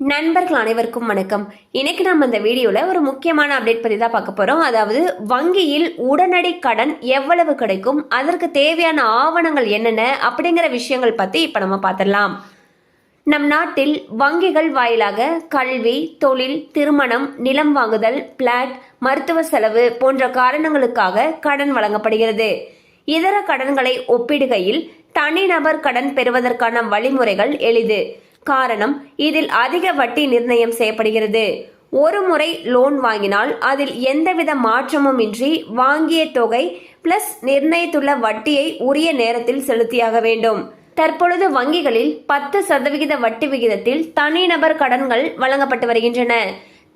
நண்பர்கள் அனைவருக்கும் வணக்கம். இன்னைக்கு நம்ம இந்த வீடியோவில் ஒரு முக்கியமான அப்டேட் பற்றி தான் பார்க்க போகிறோம் அதாவது வங்கியில் உடனடி கடன் எவ்வளவு கிடைக்கும்? அதற்கு தேவையான ஆவணங்கள் என்னென்ன? அப்படிங்கிற விஷயங்கள் பற்றி இப்போ நம்ம பார்த்துடலாம். நம் நாட்டில் வங்கிகள் வாயிலாக கல்வி தொழில் திருமணம் நிலம் வாங்குதல் பிளாட் மருத்துவ செலவு போன்ற காரணங்களுக்காக கடன் வழங்கப்படுகிறது. இதர கடன்களை ஒப்பிடுகையில் தனிநபர் கடன் பெறுவதற்கான வழிமுறைகள் எளிது. காரணம் இதில் அதிக வட்டி நிர்ணயம் செய்யப்படுகிறது. ஒரு முறை லோன் வாங்கினால் அதில் எந்தவித மாற்றமும் இன்றி வாங்கிய தொகை பிளஸ் நிர்ணயித்துள்ள வட்டியை உரிய நேரத்தில் செலுத்தியாக வேண்டும். தற்பொழுது வங்கிகளில் பத்து சதவிகித வட்டி விகிதத்தில் தனிநபர் கடன்கள் வழங்கப்பட்டு வருகின்றன.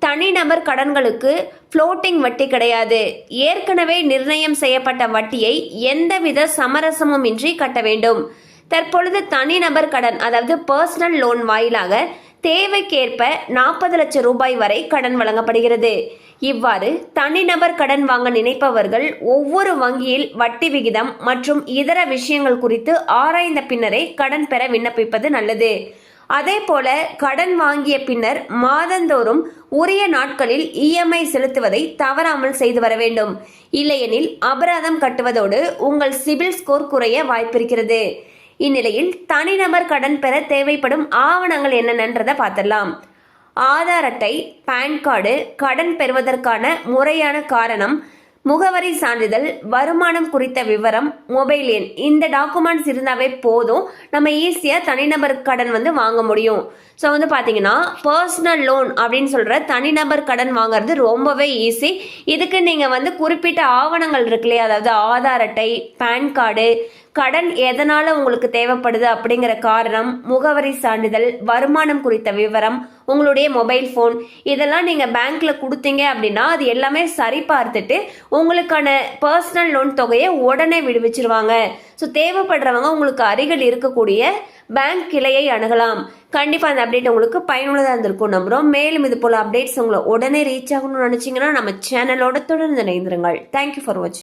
தனிநபர் கடன்களுக்கு ஃப்ளோட்டிங் வட்டி கிடையாது. ஏற்கனவே நிர்ணயம் செய்யப்பட்ட வட்டியை எந்தவித சமரசமும் இன்றி கட்ட வேண்டும். தற்பொழுது தனிநபர் கடன் அதாவது பர்சனல் லோன் வாயிலாக தேவைக்கேற்ப நாற்பது லட்சம் ரூபாய் வரை கடன் வழங்கப்படுகிறது. இவ்வாறு தனிநபர் கடன் வாங்க நினைப்பவர்கள் ஒவ்வொரு வங்கியில் வட்டி விகிதம் மற்றும் இதர விஷயங்கள் குறித்து ஆராய்ந்த பின்னரே கடன் பெற விண்ணப்பிப்பது நல்லது. அதே போல கடன் வாங்கிய பின்னர் மாதந்தோறும் உரிய நாட்களில் இஎம்ஐ செலுத்துவதை தவறாமல் செய்து வர வேண்டும். இல்லையெனில் அபராதம் கட்டுவதோடு உங்கள் சிபில் ஸ்கோர் குறைய வாய்ப்பிருக்கிறது. இந்நிலையில் தனிநபர் கடன் பெற தேவைப்படும் ஆவணங்கள் என்னென்னன்றதை பார்த்துடலாம். ஆதார் அட்டை பான் கார்டு கடன் பெறுவதற்கான முறையான காரணம் முகவரி சான்றிதழ் வருமானம் குறித்த விவரம் மொபைல் எண். இந்த டாக்குமெண்ட்ஸ் இருந்தாவே போதும். நம்ம ஈஸியாக தனிநபர் கடன் வந்து வாங்க முடியும். ஸோ வந்து பார்த்தீங்கன்னா பர்சனல் லோன் அப்படின்னு சொல்கிற தனிநபர் கடன் வாங்குறது ரொம்பவே ஈஸி இதுக்கு நீங்கள் வந்து குறிப்பிட்ட ஆவணங்கள் இருக்கு இல்லையா? அதாவது ஆதார் அட்டை பேன் கார்டு கடன் எதனால உங்களுக்கு தேவைப்படுது அப்படிங்கிற காரணம் முகவரி சான்றிதழ் வருமானம் குறித்த விவரம் உங்களுடைய மொபைல் ஃபோன் இதெல்லாம் நீங்கள் பேங்க்ல கொடுத்தீங்க அப்படின்னா அது எல்லாமே சரி பார்த்துட்டு உங்களுக்கான பர்சனல் லோன் தொகையை உடனே விடுவிச்சிருவாங்க. ஸோ தேவைப்படுறவங்க உங்களுக்கு அருகில் இருக்கக்கூடிய பேங்க் கிளையை அணுகலாம். கண்டிப்பாக அந்த அப்டேட் உங்களுக்கு பயனுள்ளதாக இருந்திருக்கும் நம்புகிறோம் மேலும் இது போல் அப்டேட்ஸ் உங்களை உடனே ரீச் ஆகணும்னு நினச்சிங்கன்னா நம்ம சேனலோட தொடர்ந்து இணைந்திருங்கள். தேங்க்யூ ஃபார் வாட்சிங்